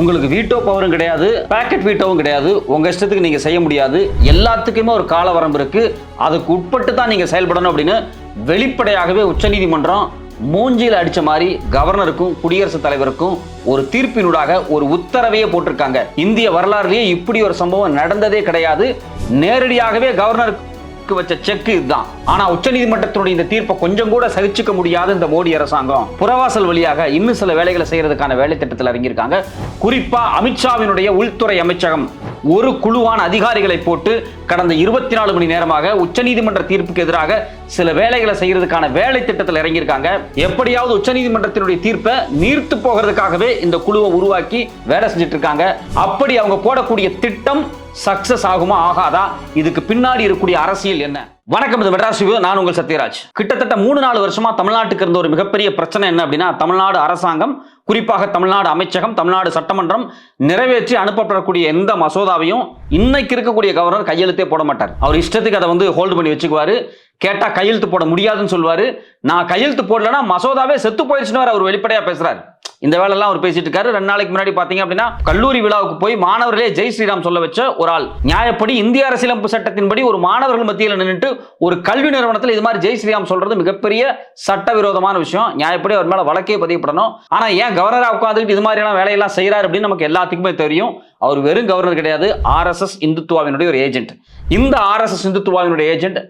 உங்களுக்கு வீட்டோ பவரும் கிடையாது பேக்கெட் வீட்டோவும் கிடையாது. உங்க இஷ்டத்துக்கு நீங்க செய்ய முடியாது. எல்லாத்துக்குமே ஒரு கால வரம்பு இருக்கு. அதுக்கு உட்பட்டு தான் நீங்க செயல்படணும் அப்படின்னு வெளிப்படையாகவே உச்சநீதிமன்றம் மூஞ்சியில் அடிச்ச மாதிரி கவர்னருக்கும் குடியரசுத் தலைவருக்கும் ஒரு தீர்ப்பினூடாக ஒரு உத்தரவையே போட்டிருக்காங்க. இந்திய வரலாறுலேயே இப்படி ஒரு சம்பவம் நடந்ததே கிடையாது. நேரடியாகவே கவர்னருக்கு வச்ச செக் இதுதான். ஆனா உச்சநீதிமன்றத்தினுடைய இந்த தீர்ப்பை கொஞ்சம் கூட சகிச்சுக்க முடியாத இந்த மோடி அரசாங்கம் புறவாசல் வழியாக இன்னும் சில வேலைகளை செய்யறதுக்கான வேலை திட்டத்தில் இறங்கியிருக்காங்க. குறிப்பா அமித்ஷாவினுடைய உள்துறை அமைச்சகம். ஒரு குழுவான அதிகாரிகளை போட்டு கடந்த இருபத்தி நாலு மணி நேரமாக உச்சநீதிமன்ற தீர்ப்புக்கு எதிராக சில வேலைகளை செய்யறதுக்கான வேலை திட்டத்தில் இறங்கியிருக்காங்க. எப்படியாவது உச்சநீதிமன்றத்தினுடைய தீர்ப்பை நீர்த்து போகிறதுக்காகவே இந்த குழுவை உருவாக்கி வேலை செஞ்சுட்டு இருக்காங்க அப்படி அவங்க போடக்கூடிய திட்டம் சக்சஸ் ஆகுமா ஆகாதா? இதுக்கு பின்னாடி இருக்கக்கூடிய அரசியல் என்ன? வணக்கம் இது மெட்ராஸ் ரிவ்யூ நான் உங்கள் சத்யராஜ். கிட்டத்தட்ட மூணு நாலு வருஷமா தமிழ்நாட்டுக்கு இருந்த ஒரு மிகப்பெரிய பிரச்சனை என்ன அப்படின்னா தமிழ்நாடு அரசாங்கம் குறிப்பாக தமிழ்நாடு அமைச்சகம் தமிழ்நாடு சட்டமன்றம் நிறைவேற்றி அனுப்பப்படக்கூடிய எந்த மசோதாவையும் இன்னைக்கு இருக்கக்கூடிய கவர்னர் கையெழுத்தே போட மாட்டார். அவர் இஷ்டத்துக்கு அதை வந்து ஹோல்டு பண்ணி வச்சுக்குவாரு. கேட்டா கையெழுத்து போட முடியாதுன்னு சொல்லுவாரு நான் கையெழுத்து போடலன்னா மசோதாவே செத்து போயிடுச்சுன்னு அவர் வெளிப்படையா பேசுறாரு. இந்த வேலையெல்லாம் அவர் பேசிட்டு இருக்காரு. ரெண்டு நாளைக்கு முன்னாடி பாத்தீங்க அப்படின்னா கல்லூரி விழாவுக்கு போய் மாணவர்களே ஜெய் ஸ்ரீராம் சொல்ல வச்ச ஒரு ஆள். நியாயப்படி இந்திய அரசியலமைப்பு சட்டத்தின்படி ஒரு மாணவர்கள் மத்தியில் நின்றுட்டு ஒரு கல்வி நிறுவனத்தில் இது மாதிரி ஜெய் ஸ்ரீராம் சொல்றது மிகப்பெரிய சட்டவிரோதமான விஷயம். நியாயப்படி அவர் மேல வழக்கே பதியப்படணும். ஆனா ஏன் கவர்னரா உட்காந்துக்கிட்டு இது மாதிரியான வேலையெல்லாம் செய்யறாரு அப்படின்னு நமக்கு எல்லாத்துக்குமே தெரியும். அவர் வெறும் கவர்னர் கிடையாது. ஆர்எஸ்எஸ் இந்துத்துவாவினுடைய ஒரு ஏஜென்ட். இந்த ஆர்எஸ்எஸ் இந்துத்துவாவினுடைய ஏஜென்ட்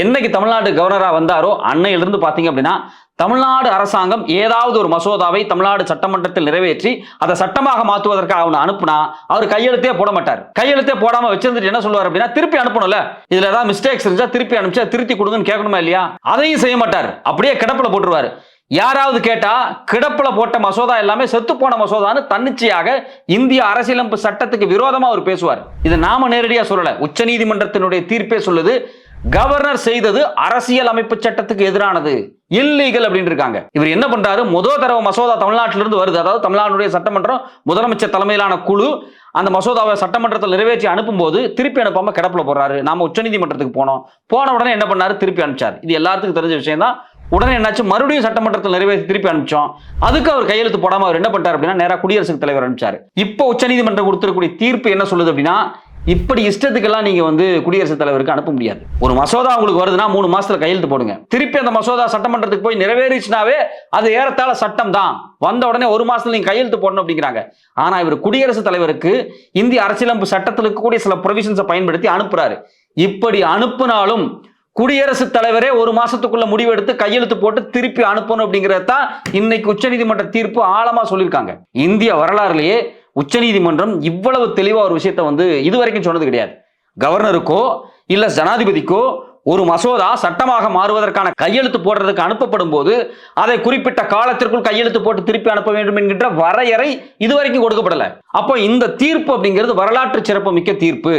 என்னைக்கு தமிழ்நாடு கவர்னரா வந்தாரோ அன்னையிலிருந்து பாத்தீங்க அப்படின்னா தமிழ்நாடு அரசாங்கம் ஏதாவது ஒரு மசோதாவை தமிழ்நாடு சட்டமன்றத்தில் நிறைவேற்றி அதை சட்டமாக மாற்றுவதற்காக அவனை அனுப்புனா அவர் கையெழுத்தே போட மாட்டார். கையெழுத்தே போடாம வச்சிருந்துட்டு என்ன சொல்லுவார் அப்படின்னா திருப்பி அனுப்பணும்ல. இதுல ஏதாவது மிஸ்டேக்ஸ் இருந்தா திருப்பி அனுப்பிச்சா திருத்தி கொடுங்கன்னு கேட்கணுமா இல்லையா? அதையும் செய்ய மாட்டார். அப்படியே கிடப்பில் போட்டுருவாரு. யாராவது கேட்டா கிடப்புல போட்ட மசோதா எல்லாமே செத்து போன மசோதான்னு தன்னிச்சையாக இந்திய அரசியலமைப்பு சட்டத்துக்கு விரோதமா அவர் பேசுவார். இது நாம நேரடியா சொல்லல. உச்சநீதிமன்றத்தினுடைய தீர்ப்பே சொல்லுது. கவர்னர் செய்தது அரசியல் அமைப்பு சட்டத்துக்கு எதிரானது. இல்லீகல் அப்படின்னு இருக்காங்க. இவர் என்ன பண்றாரு? முதல் தடவை மசோதா தமிழ்நாட்டிலிருந்து வருது. அதாவது தமிழ்நாடுடைய சட்டமன்றம் முதலமைச்சர் தலைமையிலான குழு அந்த மசோதாவை சட்டமன்றத்தில் நிறைவேற்றி அனுப்பும்போது திருப்பி அனுப்பாம கிடப்பில் போடுறாரு நாம உச்சநீதிமன்றத்துக்கு போனோம். போன உடனே என்ன பண்ணாரு? திருப்பி அனுப்பிச்சார். இது எல்லாத்துக்கும் தெரிஞ்ச விஷயம் தான். உடனே என்னாச்சு? மறுபடியும் சட்டமன்றத்தில் நிறைவேற்றி திருப்பி அனுப்பிச்சோம். அதுக்கு அவர் கையெழுத்து போடாம அவர் என்ன பண்ணிட்டார் அப்படின்னா நேராக குடியரசுத் தலைவர் அனுப்பிச்சார். இப்போ உச்சநீதிமன்றம் கொடுத்திருக்கக்கூடிய தீர்ப்பு என்ன சொல்லுது அப்படின்னா இப்படி இஷ்டத்துக்கெல்லாம் நீங்க வந்து குடியரசுத் தலைவருக்கு அனுப்ப முடியாது. ஒரு மசோதா உங்களுக்கு வருதுன்னா மூணு மாசத்துல கையெழுத்து போடுங்க. திருப்பி அந்த மசோதா சட்டமன்றத்துக்கு போய் நிறைவேறிச்சுனாவே அது ஏறத்தாழ சட்டம் தான். வந்த உடனே ஒரு மாசத்துல நீங்க கையெழுத்து போடணும் அப்படிங்கிறாங்க. ஆனா இவர் குடியரசுத் தலைவருக்கு இந்திய அரசியலமைப்பு சட்டத்தில் இருக்கக்கூடிய சில ப்ரொவிஷன்ஸை பயன்படுத்தி அனுப்புறாரு. இப்படி அனுப்புனாலும் குடியரசுத் தலைவரே ஒரு மாசத்துக்குள்ள முடிவெடுத்து கையெழுத்து போட்டு திருப்பி அனுப்பணும் அப்படிங்கறத தான் இன்னைக்கு உச்சநீதிமன்ற தீர்ப்பு ஆழமா சொல்லியிருக்காங்க. இந்திய வரலாறுலயே உச்சநீதிமன்றம் இவ்வளவு தெளிவாக ஒரு விஷயத்தை வந்து இதுவரைக்கும் சொன்னது கிடையாது. கவர்னருக்கோ இல்லை ஜனாதிபதிக்கோ ஒரு மசோதா சட்டமாக மாறுவதற்கான கையெழுத்து போடுறதுக்கு அனுப்பப்படும் போது அதை குறிப்பிட்ட காலத்திற்குள் கையெழுத்து போட்டு திருப்பி அனுப்ப வேண்டும் என்கின்ற வரையறை இதுவரைக்கும் கொடுக்கப்படல. அப்போ இந்த தீர்ப்பு அப்படிங்கிறது வரலாற்று சிறப்பு மிக்க தீர்ப்பு.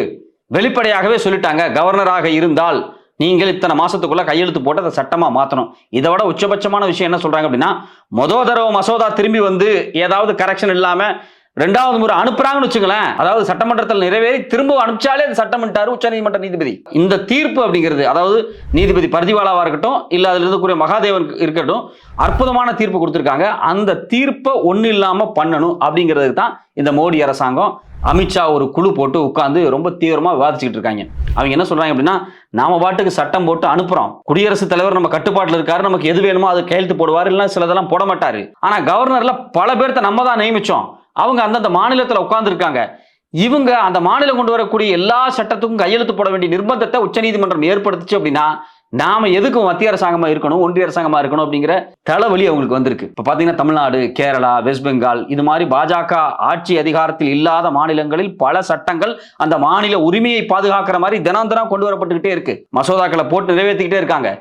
வெளிப்படையாகவே சொல்லிட்டாங்க கவர்னராக இருந்தால் நீங்கள் இத்தனை மாசத்துக்குள்ள கையெழுத்து போட்டு அதை சட்டமா மாத்தணும். இதை விட உச்சபட்சமான விஷயம் என்ன சொல்றாங்க அப்படின்னா மொதல் தடவை மசோதா திரும்பி வந்து ஏதாவது கரெக்ஷன் இல்லாம ரெண்டாவது முறை அனுப்புறாங்கன்னு வச்சுங்களேன் அதாவது சட்டமன்றத்தில் நிறைவேறி திரும்ப அனுப்பிச்சாலே அது சட்டமிட்டாரு உச்சநீதிமன்ற நீதிபதி. இந்த தீர்ப்பு அப்படிங்கிறது அதாவது நீதிபதி பர்திவாலாவா இருக்கட்டும் இல்ல அதுல இருக்கக்கூடிய மகாதேவன் இருக்கட்டும் அற்புதமான தீர்ப்பு கொடுத்திருக்காங்க. அந்த தீர்ப்பை ஒண்ணு இல்லாம பண்ணணும் அப்படிங்கிறதுக்கு தான் இந்த மோடி அரசாங்கம் அமித்ஷா ஒரு குழு போட்டு உட்காந்து ரொம்ப தீவிரமா விவாதிச்சுட்டு இருக்காங்க. அவங்க என்ன சொல்றாங்க அப்படின்னா நாம பாட்டுக்கு சட்டம் போட்டு அனுப்புறோம். குடியரசுத் தலைவர் நம்ம கட்டுப்பாட்டில் இருக்காரு நமக்கு எது வேணுமோ அது கையெழுத்து போடுவார் இல்லைன்னா சிலதெல்லாம் போட மாட்டாரு. ஆனா கவர்னர்ல பல பேர்த்த நம்ம தான் நியமிச்சோம். அவங்க அந்தந்த மாநிலத்தில் உட்கார்ந்துருக்காங்க. இவங்க அந்த மாநிலம் கொண்டு வரக்கூடிய எல்லா சட்டத்துக்கும் கையெழுத்து போட வேண்டிய நிர்பந்தத்தை உச்சநீதிமன்றம் ஏற்படுத்துச்சு அப்படின்னா நாம எதுக்கு மத்திய அரசாங்கமா இருக்கணும் ஒன்றிய அரசாங்கமா இருக்கணும் அப்படிங்கிற தலைவலி அவங்களுக்கு வந்திருக்கு. இப்ப பாத்தீங்கன்னா தமிழ்நாடு கேரளா வெஸ்ட் பெங்கால் இது மாதிரி பாஜக ஆட்சி அதிகாரத்தில் இல்லாத மாநிலங்களில் பல சட்டங்கள் அந்த மாநில உரிமையை பாதுகாக்கிற மாதிரி தினம் தினம் கொண்டு வரப்பட்டுக்கிட்டே இருக்கு. மசோதாக்களை போட்டு நிறைவேற்றிக்கிட்டே இருக்காங்க.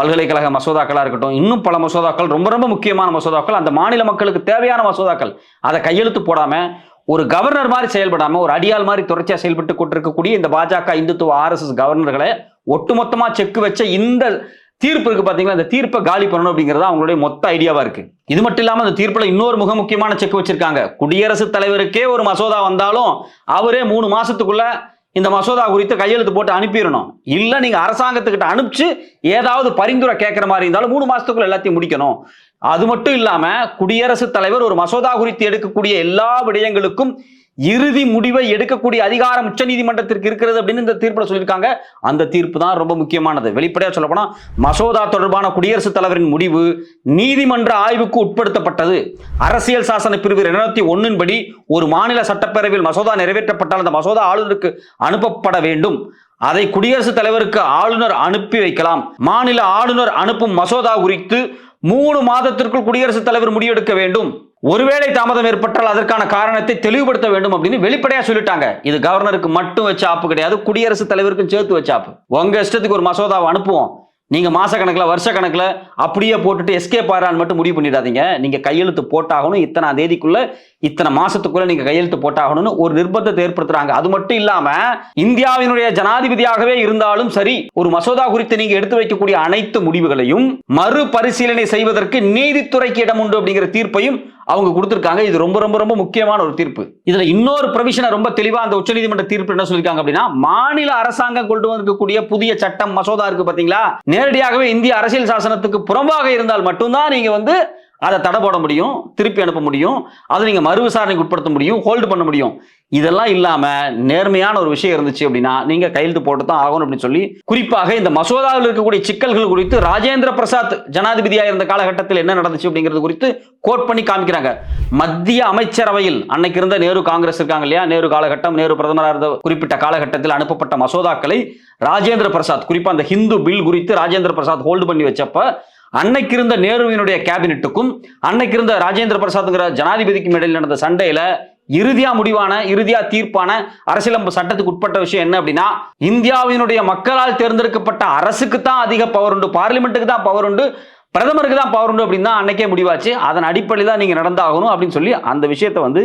பல்கலைக்கழக மசோதாக்களாக இருக்கட்டும் இன்னும் பல மசோதாக்கள் ரொம்ப ரொம்ப முக்கியமான மசோதாக்கள் அந்த மாநில மக்களுக்கு தேவையான மசோதாக்கள் அதை கையெழுத்து போடாமல் ஒரு கவர்னர் மாதிரி செயல்படாமல் ஒரு அடியாள் மாதிரி தொடர்ச்சியாக செயல்பட்டு கொண்டிருக்கக்கூடிய இந்த பாஜக இந்துத்துவ ஆர்எஸ்எஸ் கவர்னர்களை ஒட்டுமொத்தமாக செக் வச்ச இந்த தீர்ப்பு இருக்கு பாத்தீங்களா? இந்த தீர்ப்பை காலி பண்ணணும் அப்படிங்கிறது அவங்களுடைய மொத்த ஐடியாவா இருக்கு. இது மட்டும் இல்லாம அந்த தீர்ப்புல இன்னொரு மிக முக்கியமான செக் வச்சிருக்காங்க. குடியரசுத் தலைவருக்கே ஒரு மசோதா வந்தாலும் அவரே மூணு மாசத்துக்குள்ள இந்த மசோதா குறித்து கையெழுத்து போட்டு அனுப்பிடணும். இல்ல நீங்க அரசாங்கத்துக்கிட்ட அனுப்பிச்சு ஏதாவது பரிந்துரை கேட்கிற மாதிரி இருந்தாலும் மூணு மாசத்துக்குள்ள எல்லாத்தையும் முடிக்கணும். அது மட்டும் இல்லாம குடியரசுத் தலைவர் ஒரு மசோதா குறித்து எடுக்கக்கூடிய எல்லா விடயங்களுக்கும் இறுதி முடிவை எடுக்கக்கூடிய அதிகாரம் உச்சநீதிமன்றத்திற்கு இருக்கிறது அப்படின்னு இந்த தீர்ப்பில் சொல்லியிருக்காங்க. அந்த தீர்ப்பு தான் ரொம்ப முக்கியமானது. வெளிப்படையாக சொல்லப்போனால் மசோதா தொடர்பான குடியரசுத் தலைவரின் முடிவு நீதிமன்ற ஆய்வுக்கு உட்படுத்தப்பட்டது. அரசியல் சாசன பிரிவு இருநூத்தி ஒன்னின்படி ஒரு மாநில சட்டப்பேரவையில் மசோதா நிறைவேற்றப்பட்டால் அந்த மசோதா ஆளுநருக்கு அனுப்பப்பட வேண்டும். அதை குடியரசுத் தலைவருக்கு ஆளுநர் அனுப்பி வைக்கலாம். மாநில ஆளுநர் அனுப்பும் மசோதா குறித்து மூணு மாதத்திற்குள் குடியரசுத் தலைவர் முடிவெடுக்க வேண்டும். ஒருவேளை தாமதம் ஏற்பட்டால் அதற்கான காரணத்தை தெளிவுபடுத்த வேண்டும் அப்படின்னு வெளிப்படையா சொல்லிட்டாங்க. இது கவர்னருக்கு மட்டும் வச்ச ஆப்பு கிடையாது குடியரசுத் தலைவருக்கும் சேர்த்து வச்ச ஆப்பு. உங்க இஷ்டத்துக்கு ஒரு மசோதாவை அனுப்புவோம். நீங்க மாச கணக்குல வருஷ கணக்குல அப்படியே போட்டுட்டு எஸ்கேப் ஆறான்னு மட்டும் முடிவு பண்ணிடாதீங்க. நீங்க கையெழுத்து போட்டாகணும் இத்தனை தேதிக்குள்ள இத்தனை மாசத்துக்குள்ள நீங்க கையெழுத்து போட்டாகணும்னு ஒரு நிர்பந்தத்தை ஏற்படுத்துறாங்க. அது மட்டும் இல்லாம இந்தியாவினுடைய ஜனாதிபதியாகவே இருந்தாலும் சரி ஒரு மசோதா குறித்து நீங்க எடுத்து வைக்கக்கூடிய அனைத்து முடிவுகளையும் மறுபரிசீலனை செய்வதற்கு நீதித்துறைக்கு இடம் உண்டு அப்படிங்கிற தீர்ப்பையும் அவங்க கொடுத்துருக்காங்க. இது ரொம்ப ரொம்ப ரொம்ப முக்கியமான ஒரு தீர்ப்பு. இதுல இன்னொரு ப்ரொவிஷனை ரொம்ப தெளிவா அந்த உச்சநீதிமன்ற தீர்ப்பு என்ன சொல்லிருக்காங்க அப்படின்னா மாநில அரசாங்கம் கொண்டு வந்திருக்கக்கூடிய புதிய சட்டம் மசோதா இருக்கு பாத்தீங்களா? நேரடியாகவே இந்திய அரசியல் சாசனத்துக்கு புறம்பாக இருந்தால் மட்டும்தான் நீங்க வந்து அதை தடை போட முடியும் திருப்பி அனுப்ப முடியும் அதை நீங்கள் மறு விசாரணைக்கு உட்படுத்த முடியும் ஹோல்டு பண்ண முடியும். இதெல்லாம் இல்லாமல் நேர்மையான ஒரு விஷயம் இருந்துச்சு அப்படின்னா நீங்கள் கையெழுத்து போட்டு தான் ஆகணும் அப்படின்னு சொல்லி குறிப்பாக இந்த மசோதாவில் இருக்கக்கூடிய சிக்கல்கள் குறித்து ராஜேந்திர பிரசாத் ஜனாதிபதியாக இருந்த காலகட்டத்தில் என்ன நடந்துச்சு அப்படிங்கிறது குறித்து கோட் பண்ணி காமிக்கிறாங்க. மத்திய அமைச்சரவையில் அன்னைக்கு இருந்த நேரு காங்கிரஸ் இருக்காங்க இல்லையா? நேரு காலகட்டம் நேரு பிரதமராக இருந்த குறிப்பிட்ட காலகட்டத்தில் அனுப்பப்பட்ட மசோதாக்களை ராஜேந்திர பிரசாத் குறிப்பாக அந்த ஹிந்து பில் குறித்து ராஜேந்திர பிரசாத் ஹோல்டு பண்ணி வச்சப்ப அன்னைக்கு இருந்த நேருவினுடைய கேபினெட்டுக்கும் அன்னைக்கு இருந்த ராஜேந்திர பிரசாத்ங்கிற ஜனாதிபதிக்கும் இடையில் நடந்த சண்டையில இறுதியா முடிவான இறுதியா தீர்ப்பான அரசியலமைப்பு சட்டத்துக்கு உட்பட்ட விஷயம் என்ன அப்படின்னா இந்தியாவினுடைய மக்களால் தேர்ந்தெடுக்கப்பட்ட அரசுக்கு தான் அதிக பவர் உண்டு பார்லிமெண்ட்டுக்கு தான் பவர் உண்டு பிரதமருக்கு தான் பவர் உண்டு அப்படின்னு தான் அன்னைக்கே முடிவாச்சு. அதன் அடிப்படையில் தான் நீங்க நடந்தாகணும் அப்படின்னு சொல்லி அந்த விஷயத்தை வந்து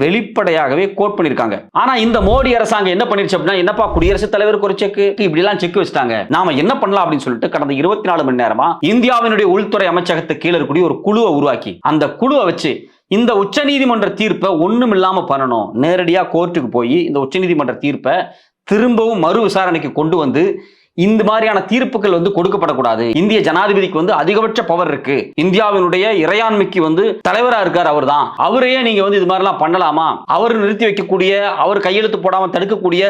வெளிப்படையாகவே கோட் பண்ணியிருக்காங்க. ஆனா இந்த மோடி அரசாங்கம் என்ன பண்ணிருச்சு அப்படின்னா என்னப்பா குடியரசுத் தலைவருக்கு ஒரு செக் இப்படி எல்லாம் செக் வச்சுட்டாங்க. நாம என்ன பண்ணலாம் அப்படின்னு சொல்லிட்டு கடந்த இருபத்தி நாலு மணி நேரமா இந்தியாவினுடைய உள்துறை அமைச்சகத்தை கீழே இருக்கக்கூடிய ஒரு குழுவை உருவாக்கி அந்த குழுவை வச்சு இந்த உச்சநீதிமன்ற தீர்ப்பை ஒன்றும் இல்லாமல் பண்ணணும். நேரடியாக கோர்ட்டுக்கு போய் இந்த உச்சநீதிமன்ற தீர்ப்பை திரும்பவும் மறு விசாரணைக்கு கொண்டு வந்து இந்த மாதிரியான தீர்ப்புகள் வந்து கொடுக்கப்படக்கூடாது. இந்திய ஜனாதிபதிக்கு வந்து அதிகபட்ச பவர் இருக்கு. இந்தியாவினுடைய இறையாண்மைக்கு வந்து தலைவரா இருக்கார் அவர் தான் அவரையே நீங்க வந்து இது மாதிரிலாம் பண்ணலாமா? அவர் நிறுத்தி வைக்கக்கூடிய அவர் கையெழுத்து போடாம தடுக்கக்கூடிய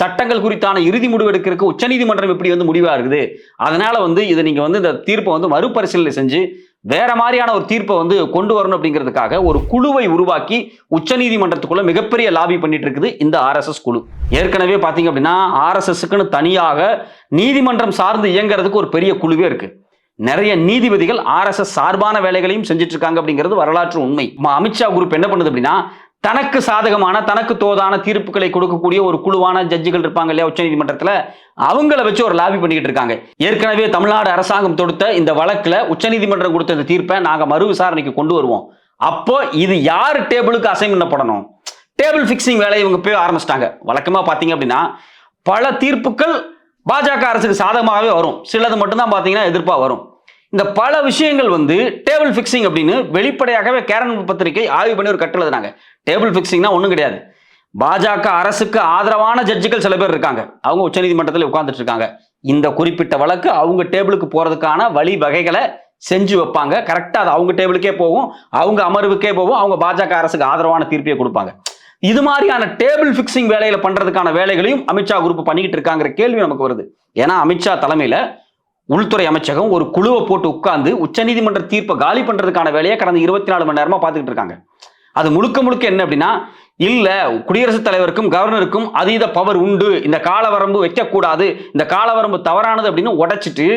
சட்டங்கள் குறித்தான இறுதி முடிவு எடுக்கிறதுக்கு உச்சநீதிமன்றம் எப்படி வந்து முடிவா இருக்குது? அதனால வந்து இதை நீங்க வந்து இந்த தீர்ப்பை வந்து மறுபரிசீலனை செஞ்சு வேற மாதிரியான ஒரு தீர்ப்பை வந்து கொண்டு வரணும் அப்படிங்கிறதுக்காக ஒரு குழுவை உருவாக்கி உச்சநீதிமன்றத்துக்குள்ள மிகப்பெரிய லாபி பண்ணிட்டு இருக்குது இந்த ஆர்எஸ்எஸ் குழு. ஏற்கனவே பார்த்தீங்க அப்படின்னா ஆர்எஸ்எஸ்க்குன்னு தனியாக நீதிமன்றம் சார்ந்து இயங்குறதுக்கு ஒரு பெரிய குழுவே இருக்கு. நிறைய நீதிபதிகள் ஆர்எஸ்எஸ் சார்பான வேலைகளையும் செஞ்சுட்டு இருக்காங்க அப்படிங்கிறது வரலாற்று உண்மை. அமித்ஷா குரூப் என்ன பண்ணுது அப்படின்னா தனக்கு சாதகமான தனக்கு தோதான தீர்ப்புகளை கொடுக்கக்கூடிய ஒரு குழுவான ஜட்ஜிகள் இருப்பாங்க இல்லையா உச்சநீதிமன்றத்துல. அவங்கள வச்சு ஒரு லாபி பண்ணிக்கிட்டு இருக்காங்க. ஏற்கனவே தமிழ்நாடு அரசாங்கம் தொடுத்த இந்த வழக்கில் உச்சநீதிமன்றம் கொடுத்த இந்த தீர்ப்பை நாங்கள் மறு விசாரணைக்கு கொண்டு வருவோம். அப்போ இது யார் டேபிளுக்கு அசைன் பண்ணப்படணும்? டேபிள் ஃபிக்ஸிங் வேலையை இவங்க போய் ஆரம்பிச்சிட்டாங்க. வழக்கமாக பார்த்தீங்க அப்படின்னா பல தீர்ப்புகள் பாஜக அரசுக்கு சாதகமாகவே வரும். சிலது மட்டும்தான் பார்த்தீங்கன்னா எதிர்ப்பாக வரும். இந்த பல விஷயங்கள் வந்து டேபிள் ஃபிக்ஸிங் அப்படின்னு வெளிப்படையாகவே கேரன் பத்திரிகை ஆய்வு பண்ணி ஒரு கட்டு எழுதுனாங்க. டேபிள் ஃபிக்ஸிங்னா ஒன்றும் கிடையாது. பாஜக அரசுக்கு ஆதரவான ஜட்ஜுகள் சில பேர் இருக்காங்க. அவங்க உச்சநீதிமன்றத்தில் உட்கார்ந்துட்டு இருக்காங்க. இந்த குறிப்பிட்ட வழக்கு அவங்க டேபிளுக்கு போறதுக்கான வழி வகைகளை செஞ்சு வைப்பாங்க. கரெக்டாக அது அவங்க டேபிளுக்கே போகும். அவங்க அமர்வுக்கே போகும். அவங்க பாஜக அரசுக்கு ஆதரவான தீர்ப்பையே கொடுப்பாங்க. இது மாதிரியான டேபிள் ஃபிக்ஸிங் வேலையில பண்றதுக்கான வேலைகளையும் அமித்ஷா குரூப் பண்ணிக்கிட்டு இருக்காங்கிற கேள்வி நமக்கு வருது. ஏன்னா அமித்ஷா தலைமையில உள்துறை அமைச்சகம் ஒரு குழுவை போட்டு உட்கார்ந்து உச்சநீதிமன்ற தீர்ப்பை காலி பண்றதுக்கான வேலையை கடந்த இருபத்தி நாலு மணி நேரமா பார்த்துக்கிட்டு இருக்காங்க. அது முழுக்க முழுக்க என்ன அப்படின்னா இல்ல குடியரசுத் தலைவருக்கும் கவர்னருக்கும் அதீத பவர் உண்டு. இந்த காலவரம்பு வைக்கக்கூடாது. இந்த காலவரம்பு தவறானது அப்படின்னு உடைச்சிட்டு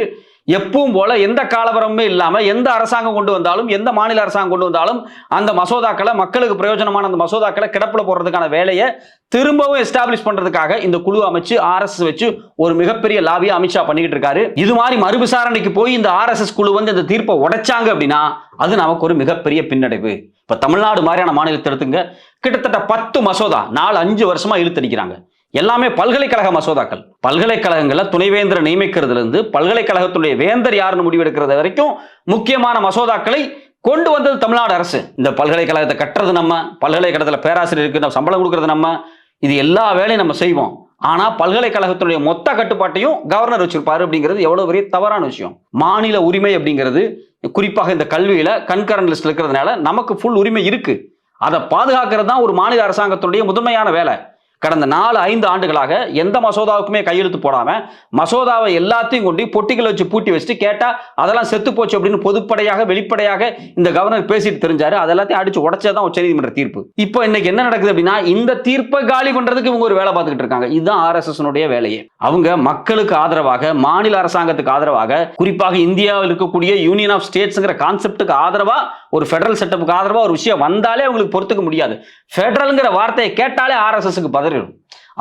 எப்பவும் போல எந்த காலவரமுமே இல்லாமல் எந்த அரசாங்கம் கொண்டு வந்தாலும் எந்த மாநில அரசாங்கம் கொண்டு வந்தாலும் அந்த மசோதாக்களை மக்களுக்கு பிரயோஜனமான அந்த மசோதாக்களை கிடப்பில் போடுறதுக்கான வேலையை திரும்பவும் எஸ்டாப்ளிஷ் பண்றதுக்காக இந்த குழு அமைச்சு ஆர்எஸ் வச்சு ஒரு மிகப்பெரிய லாபியை அமித்ஷா பண்ணிக்கிட்டு இருக்காரு. இது மாதிரி மறுவிசாரணைக்கு போய் இந்த ஆர்எஸ்எஸ் குழு வந்து இந்த தீர்ப்பை உடைச்சாங்க அப்படின்னா அது நமக்கு ஒரு மிகப்பெரிய பின்னடைவு. இப்ப தமிழ்நாடு மாதிரியான மாநிலத்தை எடுத்துங்க. கிட்டத்தட்ட பத்து மசோதா நாலு அஞ்சு வருஷமா இழுத்தடிக்கிறாங்க எல்லாமே பல்கலைக்கழக மசோதாக்கள். பல்கலைக்கழகங்களை துணைவேந்தரை நியமிக்கிறதுல இருந்து பல்கலைக்கழகத்துடைய வேந்தர் யாருன்னு முடிவெடுக்கிறது வரைக்கும் முக்கியமான மசோதாக்களை கொண்டு வந்தது தமிழ்நாடு அரசு. இந்த பல்கலைக்கழகத்தை கட்டுறது நம்ம பல்கலைக்கழகத்தில் பேராசிரியருக்கு நம்ம சம்பளம் கொடுக்கறது நம்ம. இது எல்லா வேலையும் நம்ம செய்வோம். ஆனா பல்கலைக்கழகத்தினுடைய மொத்த கட்டுப்பாட்டையும் கவர்னர் வச்சிருப்பாரு அப்படிங்கிறது எவ்வளவு பெரிய தவறான விஷயம். மாநில உரிமை அப்படிங்கிறது குறிப்பாக இந்த கல்வியில கண்கரண்ட் லிஸ்ட் இருக்கிறதுனால நமக்கு ஃபுல் உரிமை இருக்கு. அதை பாதுகாக்கிறது தான் ஒரு மாநில அரசாங்கத்துடைய முதன்மையான வேலை. கடந்த நாலு ஐந்து ஆண்டுகளாக எந்த மசோதாவுக்குமே கையெழுத்து போடாம மசோதாவை எல்லாத்தையும் கொண்டு பொட்டிகளை வச்சு பூட்டி வச்சுட்டு கேட்டா அதெல்லாம் செத்து போச்சு அப்படின்னு பொதுப்படையாக வெளிப்படையாக இந்த கவர்னர் பேசிட்டு தெரிஞ்சாரு. அதெல்லாத்தையும் அடிச்சு உடச்சதான் உச்சநீதிமன்ற தீர்ப்பு. இப்போ இன்னைக்கு என்ன நடக்குது அப்படின்னா இந்த தீர்ப்பை காலி பண்றதுக்கு இவங்க ஒரு வேலை பார்த்துக்கிட்டு இருக்காங்க. இதுதான் ஆர்எஸ்எஸ்னுடைய வேலையே. அவங்க மக்களுக்கு ஆதரவாக மாநில அரசாங்கத்துக்கு ஆதரவாக குறிப்பாக இந்தியாவில் இருக்கக்கூடிய யூனியன் ஆஃப் ஸ்டேட்ஸ்ங்கிற கான்செப்டுக்கு ஆதரவா ஒரு ஃபெடரல் செட்டப்புக்கு ஆதரவா ஒரு விஷயம் வந்தாலே அவங்களுக்கு பொறுத்துக்க முடியாது. ஃபெடரல்ங்கிற வார்த்தையை கேட்டாலே ஆர்எஸ்எஸ்க்கு பதறிடும்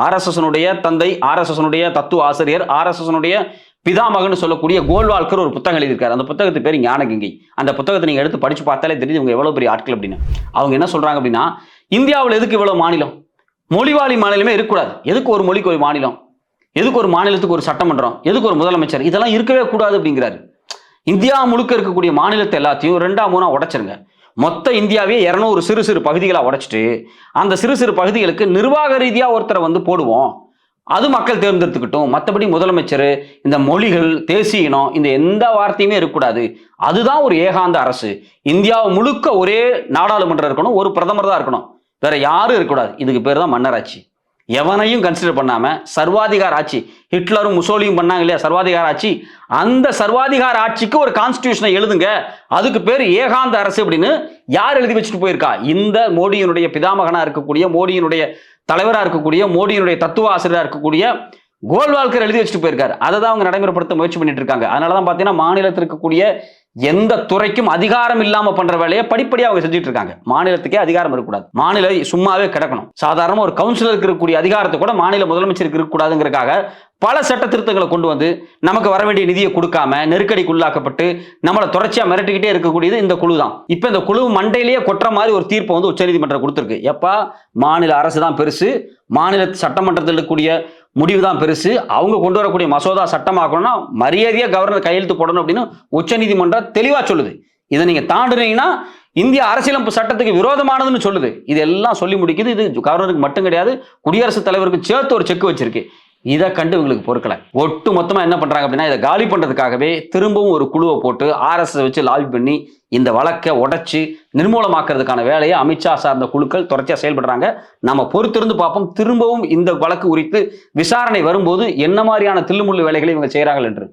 ஆர்எஸ்எஸ்னுடைய தந்தை ஆர்எஸ்எஸ்னுடைய தத்துவ ஆசிரியர் ஆர்எஸ்எஸ்னுடைய பிதாமகன் சொல்லக்கூடிய கோல்வால்கர் ஒரு புத்தகம் எழுதியிருக்காரு. அந்த புத்தகத்து பேர் ஞானகங்கை. அந்த புத்தகத்தை நீங்க எடுத்து படிச்சு பார்த்தாலே தெரியுது இவங்க எவ்வளவு பெரிய ஆட்கள் அப்படின்னு. அவங்க என்ன சொல்றாங்க அப்படின்னா இந்தியாவில் எதுக்கு இவ்வளவு மாநிலம்? மொழிவாளி மாநிலமே இருக்கக்கூடாது. எதுக்கு ஒரு மொழிக்கு ஒரு மாநிலம்? எதுக்கு ஒரு மாநிலத்துக்கு ஒரு சட்டமன்றம்? எதுக்கு ஒரு முதலமைச்சர்? இதெல்லாம் இருக்கவே கூடாது அப்படிங்கிறாரு. இந்தியா முழுக்க இருக்கக்கூடிய மாநிலத்தை எல்லாத்தையும் ரெண்டா மூணா உடைச்சிருங்க. மொத்த இந்தியாவே இரநூறு சிறு சிறு பகுதிகளாக உடைச்சிட்டு அந்த சிறு சிறு பகுதிகளுக்கு நிர்வாக ரீதியாக ஒருத்தரை வந்து போடுவோம். அது மக்கள் தேர்ந்தெடுத்துக்கிட்டும். மற்றபடி முதலமைச்சர் இந்த மொழிகள் தேசிய இனம் இந்த எந்த வார்த்தையுமே இருக்கக்கூடாது. அதுதான் ஒரு ஏகாந்த அரசு. இந்தியாவை முழுக்க ஒரே நாடாளுமன்றம் இருக்கணும் ஒரு பிரதமர் தான் இருக்கணும். வேற யாரும் இருக்கக்கூடாது. இதுக்கு பேர் தான் மன்னராட்சி. எவனையும் கன்சிடர் பண்ணாம சர்வாதிகார ஆட்சி. ஹிட்லரும் முசோலியும் பண்ணாங்க இல்லையா? சர்வாதிகார ஆட்சி. அந்த சர்வாதிகார ஆட்சிக்கு ஒரு கான்ஸ்டியூஷனை எழுதுங்க. அதுக்கு பேர் ஏகாந்த அரசு அப்படின்னு யார் எழுதி வச்சுட்டு போயிருக்கா? இந்த மோடியினுடைய பிதாமகனா இருக்கக்கூடிய மோடியினுடைய தலைவராக இருக்கக்கூடிய மோடியினுடைய தத்துவ ஆசிரியராக இருக்கக்கூடிய கோல்வால்கர் எழுதி வச்சுட்டு போயிருக்காரு. அதை தான் அவங்க நடைமுறைப்படுத்த முயற்சி பண்ணிட்டு இருக்காங்க. அதனால தான் பார்த்தீங்கன்னா மாநிலத்தில் இருக்கக்கூடிய எந்த துறைக்கும் அதிகாரம் இல்லாம பண்ற வேலையை படிப்படியாக அவங்க செஞ்சுட்டு இருக்காங்க. மாநிலத்துக்கே அதிகாரம் இருக்கக்கூடாது. மாநில சும்மாவே கிடக்கணும். சாதாரண ஒரு கவுன்சிலருக்கு இருக்கக்கூடிய அதிகாரத்தை கூட மாநில முதலமைச்சருக்கு இருக்கக்கூடாதுங்கிறக்காக பல சட்ட திருத்தங்களை கொண்டு வந்து நமக்கு வர வேண்டிய நிதியை கொடுக்காம நெருக்கடிக்கு உள்ளாக்கப்பட்டு நம்மளை தொடர்ச்சியா மிரட்டிக்கிட்டே இருக்கக்கூடியது இந்த குழு தான் இப்போ இந்த குழு மண்டையிலேயே கொட்டுற மாதிரி ஒரு தீர்ப்பை வந்து உச்சநீதிமன்றம் கொடுத்துருக்கு. எப்பா? மாநில அரசு தான் பெருசு. மாநில சட்டமன்றத்தில் இருக்கக்கூடிய முடிவு தான் பெருசு. அவங்க கொண்டு வரக்கூடிய மசோதா சட்டமாக்கணும்னா மரியாதையாக கவர்னர் கையெழுத்து போடணும் அப்படின்னு உச்சநீதிமன்றம் தெளிவாக சொல்லுது. இதை நீங்க தாண்டுனீங்கன்னா இந்திய அரசியலமைப்பு சட்டத்துக்கு விரோதமானதுன்னு சொல்லுது. இதெல்லாம் சொல்லி முடிக்குது. இது கவர்னருக்கு மட்டும் கிடையாது. குடியரசுத் தலைவருக்கு சேர்த்து ஒரு செக் வச்சிருக்கு. இதை கண்டு இவங்களுக்கு பொறுக்கலை. ஒட்டு மொத்தமாக என்ன பண்ணுறாங்க அப்படின்னா இதை காலி பண்ணுறதுக்காகவே திரும்பவும் ஒரு குழுவை போட்டு ஆர்எஸ்எஸ் வச்சு லாபி பண்ணி இந்த வழக்கை உடைச்சி நிர்மூலமாக்குறதுக்கான வேலையை அமித்ஷா சார்ந்த குழுக்கள் தொடர்ச்சியாக செயல்படுறாங்க. நம்ம பொறுத்திருந்து பார்ப்போம். திரும்பவும் இந்த வழக்கு குறித்து விசாரணை வரும்போது என்ன மாதிரியான தில்லுமுள்ளு வேலைகளை இவங்க செய்கிறார்கள் என்று.